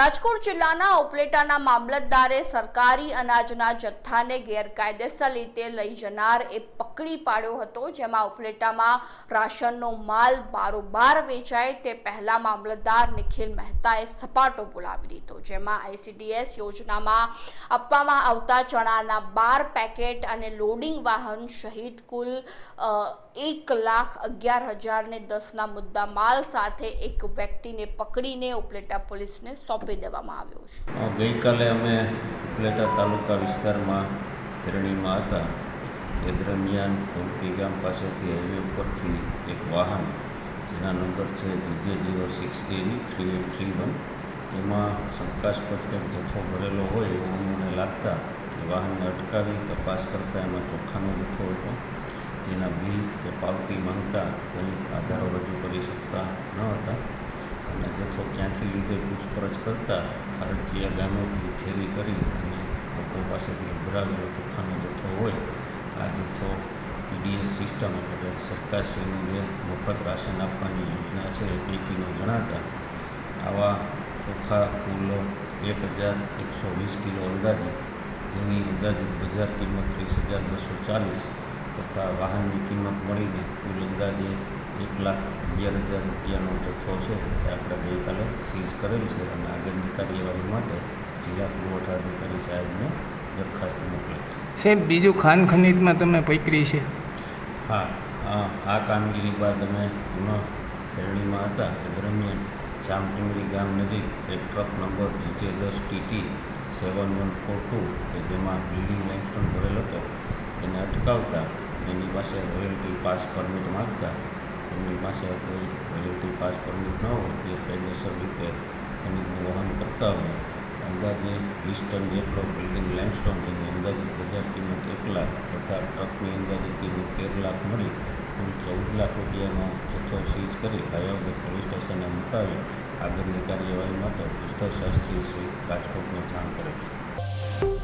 રાજકોટ જિલ્લાના ઉપલેટાના મામલતદારે સરકારી અનાજના જથ્થાને ગેરકાયદેસર રીતે લઈ જનાર એ પકડી પાડ્યો હતો, જેમાં ઉપલેટામાં રાશનનો માલ બારોબાર વેચાય તે પહેલા મામલતદાર નિખિલ મહેતાએ સપાટો બોલાવી દીધો, જેમાં આઈસીડીએસ યોજનામાં આપવામાં આવતા ચણાના બાર પેકેટ અને લોડિંગ વાહન સહિત કુલ એક લાખ અગિયાર હજાર ને દસના મુદ્દા માલ સાથે એક વ્યક્તિને પકડીને ઉપલેટા પોલીસને સોંપી દેવામાં આવ્યો છે. ગઈકાલે અમે ઉપલેટા તાલુકા વિસ્તારમાં ફેરણીમાં હતા. એ દરમિયાન ટોલકી ગામ પાસેથી હાઈવે ઉપરથી એક વાહન, જેના નંબર છે GJ zero six AV three eight three one, એમાં શંકાસ્પદ કંઈક જથ્થો ભરેલો હોય એવું અમને લાગતા એ વાહનને અટકાવી તપાસ કરતાં એમાં ચોખ્ખાનો જથ્થો હતો, જેના બિલ કે પાવતી માંગતા કોઈ આધારો રજૂ કરી શકતા ન હતા. જથ્થો ક્યાંથી લીધે પૂછપરછ કરતાં ખારજીયા ગામેથી ફેરી કરી અને લોકો પાસેથી ઉભરાવેલો ચોખાનો જથ્થો હોય, આ જથ્થો પીડીએસ સિસ્ટમ એટલે કે સરકારશ્રીની જે મફત રાશન આપવાની યોજના છે એ પૈકીનો જણાતા, આવા ચોખા કુલ એક હજાર એકસો વીસ કિલો અંદાજિત, જેની અંદાજિત બજાર કિંમત ત્રીસ હજાર બસો ચાલીસ તથા વાહનની કિંમત મળીને કુલ અંદાજે એક લાખ અગિયાર હજાર રૂપિયાનો જથ્થો છે એ આપણે ગઈકાલે સીઝ કરેલ છે અને આગળની કાર્યવાહી માટે જિલ્લા પુરવઠા અધિકારી સાહેબને દરખાસ્ત મોકલી છે. સાહેબ બીજું ખાન ખનીજમાં તમે પકડી છે? હા આ આ કામગીરી બાદ અમે પુનઃ ખેરણીમાં હતા. એ દરમિયાન જામટીંગડી ગામ નજીક એક ટ્રક નંબર જીજે દસ TT seven one four two કે જેમાં બિલ્ડિંગ લાઇમસ્ટોન ભરેલ હતો એને અટકાવતા એની પાસે રોયલ્ટી પાસ પરમિટ માગતા એમની પાસે કોઈ રોયલ્ટી પાસ પરમિટ ન હોય, તે કાયદેસર રીતે ખનીજનું વહન કરતા હોય. અંદાજે વીસ ટન જેટલો બિલ્ડિંગ લાઇમસ્ટોન જેની અંદાજિત બજાર કિંમત એક લાખ તથા ટ્રકની અંદાજિત કિંમત તેર લાખ મળી, કુલ ચૌદ લાખ રૂપિયાનો જથ્થો સીઝ કરી ભાયાવદર પોલીસ સ્ટેશને મુકાવી આગળની કાર્યવાહી માટે પુસ્તક શાસ્ત્રી શ્રી રાજકોટને જાણ કરેલ છે.